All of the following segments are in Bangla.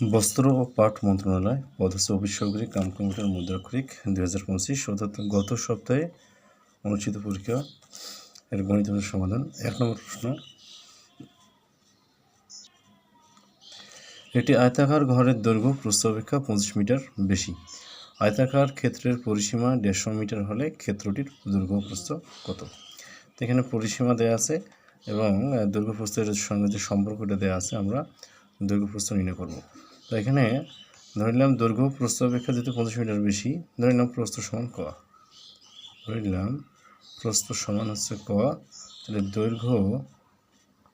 বস্ত্র ও পাট মন্ত্রণালয় পদস্থ অফিস সহকারী কাম কম্পিউটার মুদ্রাক্ষরিক দুই হাজার পঁচিশ অর্থাৎ গত সপ্তাহে অনুষ্ঠিত পরীক্ষা এর গণিত সমাধান। এক নম্বর প্রশ্ন। একটি আয়তাকার ঘরের দৈর্ঘ্য প্রস্থ অপেক্ষা পঁচিশ মিটার বেশি। আয়তাকার ক্ষেত্রের পরিসীমা দেড়শো মিটার হলে ক্ষেত্রটির দৈর্ঘ্য প্রস্থ কত? এখানে পরিসীমা দেওয়া আছে এবং দৈর্ঘ্য প্রস্থের সঙ্গে যে সম্পর্কটা দেওয়া আছে, আমরা দৈর্ঘ্য প্রস্থ নির্ণয় করব। তো এখানে ধরে নিলাম দৈর্ঘ্য প্রস্থ অপেক্ষা যেহেতু পঁচিশ মিটার বেশি, ধরে নিলাম প্রস্থ সমান ক। ধরে নিলাম প্রস্থ সমান হচ্ছে ক, তাহলে দৈর্ঘ্য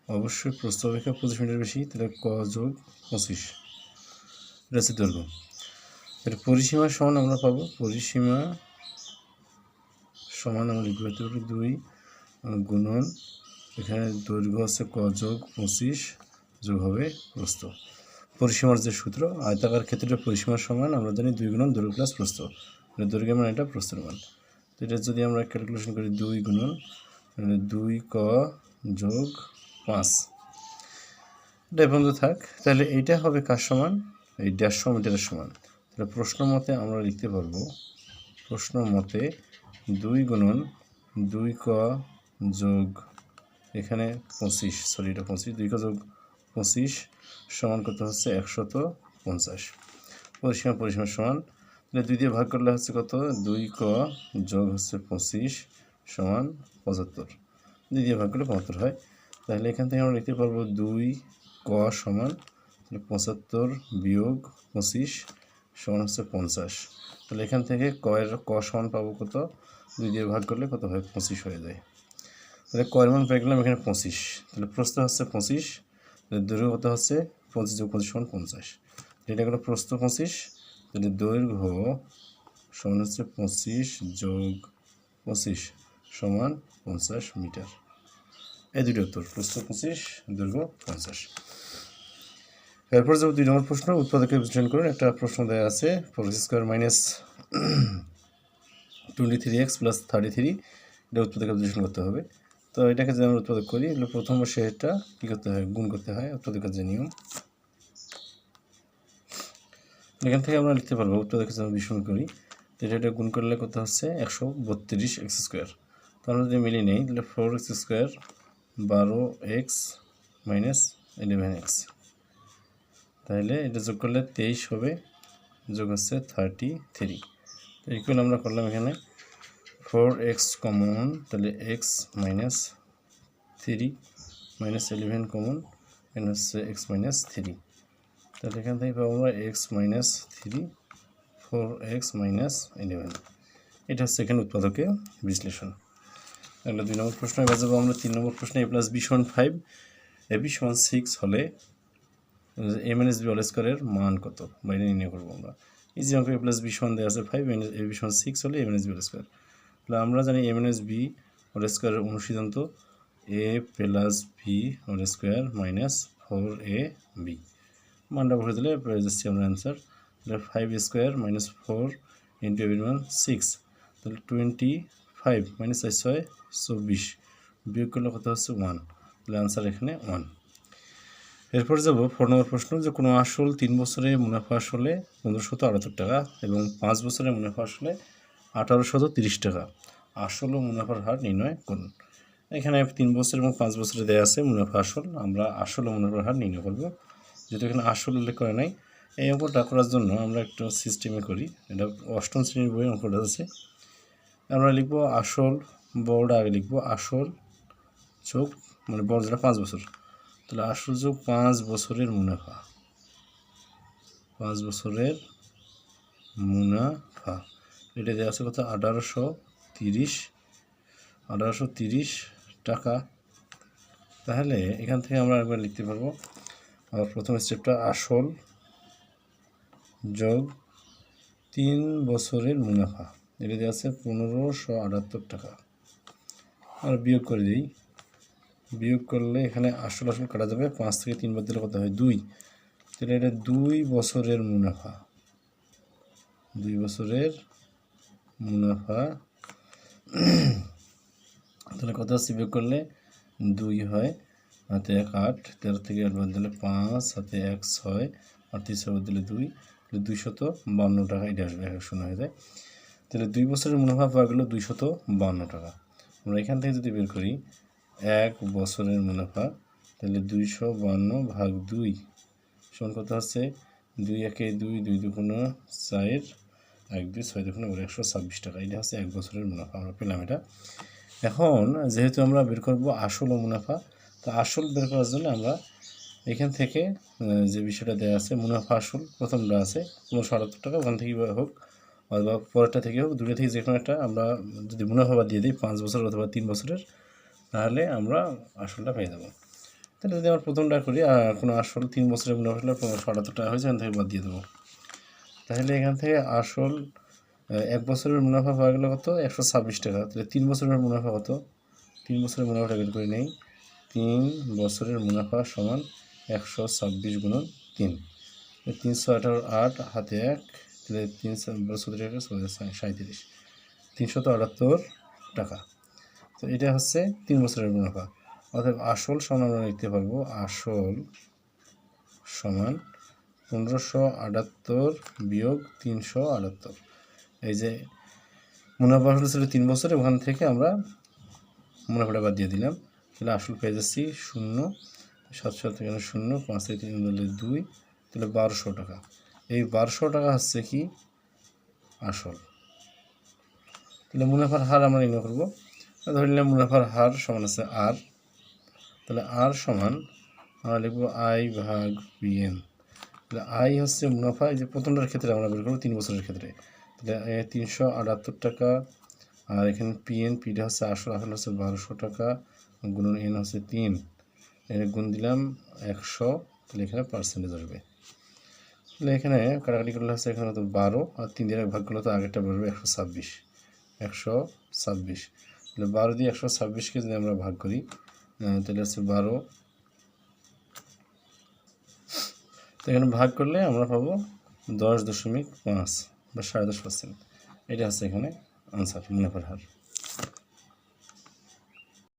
অবশ্যই প্রস্থ অপেক্ষা পঁচিশ মিটার বেশি, তাহলে ক যোগ পঁচিশ। এটা হচ্ছে দৈর্ঘ্য। এর পরিসীমা সমান আমরা পাবো, পরিসীমা সমান আমরা লিখব হতে পারি দুই গুণন। এখানে দৈর্ঘ্য হচ্ছে ক যোগ পঁচিশ যোগ হবে প্রস্থ। পরিসীমার যে সূত্র, আয়তাকার ক্ষেত্রে পরিসীমার সমান আমরা জানি দুই গুণন দৈর্ঘ্য প্লাস প্রস্থ। মানে এটা প্রস্থের মান। তো এটা যদি আমরা ক্যালকুলেশন করি দুই গুণন, তাহলে দুই ক যোগ পাঁচ। এটা পর্যন্ত থাক। তাহলে এইটা হবে কার সমান? এই দেড়শো মিটারের সমান। তাহলে প্রশ্ন মতে আমরা লিখতে পারব, প্রশ্ন মতে দুই গুণন দুই ক যোগ, এখানে পঁচিশ সরি এটা পঁচিশ, দুই ক যোগ পঁচিশ সমান কত হচ্ছে? একশত পঞ্চাশ। পরিসীমা পরিসীমা সমান। তাহলে দুই দিয়ে ভাগ করলে হচ্ছে কত? দুই ক যোগ হচ্ছে পঁচিশ সমান পঁচাত্তর। দুই দিয়ে ভাগ করলে পঁচাত্তর হয়। তাহলে এখান থেকে আমরা লিখতে পারব দুই ক সমান, তাহলে পঁচাত্তর বিয়োগ পঁচিশ সমান হচ্ছে পঞ্চাশ। তাহলে এখান থেকে ক এর ক সমান পাবো কত? দুই দিয়ে ভাগ করলে কত হয়? পঁচিশ হয়ে যায়। তাহলে কয়ের মান পেয়ে গেলাম এখানে পঁচিশ। তাহলে প্রস্থ হচ্ছে পঁচিশ তাহলে দৈর্ঘ্য কত হচ্ছে? পঁচিশ যোগ পঁচিশ সমান পঞ্চাশ। এটা গেলো প্রস্থ পঁচিশ? তাহলে দৈর্ঘ্য সমান হচ্ছে পঁচিশ যোগ পঁচিশ সমান পঞ্চাশ মিটার। এই দুটি উত্তর প্রস্থ পঁচিশ, দৈর্ঘ্য পঞ্চাশ। এরপর যাব দুই নম্বর প্রশ্ন উৎপাদকের বিশ্লেষণ করুন। একটা প্রশ্ন দেওয়া আছে four square minus twenty three x plus thirty three এটা উৎপাদকের বিশ্লেষণ করতে হবে। তো এটাকে যদি আমরা উৎপাদক করি প্রথম সেটা কী করতে হয়? গুণ করতে হয় উৎপাদকের যে নিয়ম। এখান থেকে আমরা লিখতে পারব উৎপাদকের যদি আমরা করি। তো এটা এটা গুণ করলে কত হচ্ছে? একশো বত্রিশ এক্স স্কোয়ার তো আমরা যদি মিলিয়ে নেই, তাহলে ফোর এক্স স্কোয়ার বারো এক্স মাইনাস ইলেভেন এক্স তাহলে এটা যোগ করলে তেইশ হবে, যোগ হচ্ছে থার্টি থ্রি তো ইকুয়াল আমরা করলাম এখানে ফোর এক্স কমন, তাহলে x minus three, minus eleven common, এখানে হচ্ছে এক্স মাইনাস থ্রি। তাহলে এখান থেকে পাবো আমরা x minus three, four x minus eleven. এটা হচ্ছে এখানে উৎপাদকের বিশ্লেষণ। তাহলে দুই নম্বর প্রশ্ন, এবার যাব আমরা তিন নম্বর প্রশ্নে, এ প্লাস বি সমান ফাইভ, এ বি সমান সিক্স হলে M N S b whole স্কোয়ারের মান কত? বাইরে নির্ণয় করব আমরা। ইজি অঙ্ক এ প্লাস বি সমান দেওয়া আছে ফাইভ এন এ বি সমান সিক্স হলে M N S b whole square. তাহলে আমরা জানি এম এন বি অল স্কোয়ারের অনুসিদ্ধান্ত a plus b whole square minus four a b মানটা ভরে দিলে পেয়ে যাচ্ছি আমরা অ্যান্সার তাহলে five square minus four into এবির সিক্স তাহলে টোয়েন্টি ফাইভ মাইনাস চার ছয় চব্বিশ। বিয়োগ করলে কত হচ্ছে ওয়ান তাহলে অ্যান্সার এখানে ওয়ান এরপর যাব ফোর নম্বর প্রশ্ন, যে কোনো আসল তিন বছরে মুনাফা আসলে পনেরোশত আটাত্তর টাকা এবং পাঁচ বছরে মুনাফা আসলে আঠারোশত তিরিশ টাকা। আসল ও মুনাফার হার নির্ণয় করুন। এখানে তিন বছর এবং পাঁচ বছরে দেওয়া আছে মুনাফা আসল। আমরা আসল ও মুনাফার হার নির্ণয় করব। যেহেতু এখানে আসল উল্লেখ করে নাই, এই অঙ্কটা করার জন্য আমরা একটা সিস্টেমে করি। এটা অষ্টম শ্রেণির বই অঙ্কটা আছে। আমরা লিখব আসল বড়টা আগে লিখব আসল যোগ মানে বড় যেটা পাঁচ বছর। তাহলে আসল যোগ পাঁচ বছরের মুনাফা। পাঁচ বছরের মুনাফা। এটা দেওয়া আছে কত? আঠারোশো তিরিশ। আঠারোশো তিরিশ টাকা। তাহলে এখান থেকে আমরা একবার লিখতে পারব। আবার প্রথম স্টেপটা আসল যোগ তিন বছরের মুনাফা। এটা দেওয়া আছে পনেরোশো আটাত্তর টাকা। আর বিয়োগ করে দিই। বিয়োগ করলে এখানে আসল আসল কাটা যাবে। পাঁচ থেকে তিন বাদ দিলে হয়? দুই। তাহলে এটা দুই বছরের মুনাফা। দুই বছরের মুনাফা। তাহলে কত হচ্ছে করলে দুই হয়। হাতে এক আট, তেরো থেকে আট বাদ দিলে পাঁচ হাতে এক ছয় তিন বাদ দিলে দুই, তাহলে দুইশত বান্ন টাকা। এটা আসবে এক শূন্য হয়ে যায়। তাহলে দুই বছরের মুনাফা পাওয়া গেলো দুইশত বান্ন টাকা। আমরা এখান থেকে যদি বের করি, এক বছরের মুনাফা, তাহলে দুইশো বান্ন ভাগ দুই সমান কত হচ্ছে দুই একে দুই দুই দুগুণ চার এক দুই ছয় ওর একশো ছাব্বিশ টাকা। এটা হচ্ছে এক বছরের মুনাফা, আমরা পেলাম এটা। এখন যেহেতু আমরা বের করব আসল ও মুনাফা, তো আসল বের করার জন্য আমরা এখান থেকে যে বিষয়টা দেওয়া আছে, মুনাফা আসল, প্রথমটা আছে পনেরোশো আটাত্তর টাকা। ওখান থেকে হোক, অথবা পরেরটা থেকে হোক, দুটো থেকে যে কোনো একটা আমরা যদি মুনাফা বাদ দিয়ে দিই, পাঁচ বছর অথবা তিন বছরের, তাহলে আমরা আসলটা পেয়ে যাব। তাহলে যদি আমরা প্রথমটা করি কোনো আসল তিন বছরের মুনাফা হলে পনেরোশো আটাত্তর টাকা হয়েছে এখান থেকে বাদ দিয়ে দেবো। তাহলে এখান থেকে আসল এক বছরের মুনাফা পাওয়া গেল কত? একশো ছাব্বিশ টাকা। তাহলে তিন বছরের মুনাফা কত? তিন বছরের মুনাফাটা বের করে নেই। তিন বছরের মুনাফা সমান একশো ছাব্বিশ গুণন তিন। তিনশো আঠারো আট হাতে এক, তাহলে তিনশো, বছর সাঁত্রিশ তিনশত আটাত্তর টাকা। তো এটা হচ্ছে তিন বছরের মুনাফা। অর্থাৎ আসল সমান আমরা লিখতে পারব, আসল সমান পনেরোশো আটাত্তর বিয়োগ তিনশো আটাত্তর। এই যে মুনাফা আসল ছিল তিন বছরে ওখান থেকে আমরা মুনাফাটা বাদ দিয়ে দিলাম। তাহলে আসল পেয়ে যাচ্ছি শূন্য, সাতশো থেকে শূন্য, পাঁচ থেকে তিন বললে দুই, তাহলে বারোশো টাকা। এই বারোশো টাকা হচ্ছে কি? আসল। তাহলে মুনাফার হার আমরা নির্ণয় করব। ধরে নিলাম মুনাফার হার সমান আছে আর। তাহলে আর সমান আমরা লিখব আই ভাগ পিএন তাহলে আই হচ্ছে মুনাফা, এই যে প্রথমটার ক্ষেত্রে আমরা বের করব, তিন বছরের ক্ষেত্রে। তাহলে তিনশো আটাত্তর টাকা, আর এখানে পিএন পিটা হচ্ছে আটশো আসল হচ্ছে বারোশো টাকা, গুণন এন হচ্ছে তিন। এর গুণ দিলাম একশো, তাহলে এখানে পার্সেন্টেজ আসবে। তাহলে এখানে কাটাকাটি করলে হচ্ছে এখানে তো বারো, আর তিন দিনের ভাগ করলে তো আগেরটা বেরোবে একশো ছাব্বিশ। একশো ছাব্বিশ। তাহলে বারো দিয়ে একশো ছাব্বিশকে যদি আমরা ভাগ করি তাহলে হচ্ছে বারো তো এখানে ভাগ করলে আমরা পাবো দশ দশমিক পাঁচ বা সাড়ে দশ পার্সেন্ট। এটা হচ্ছে এখানে আনসার মুনাফার হার।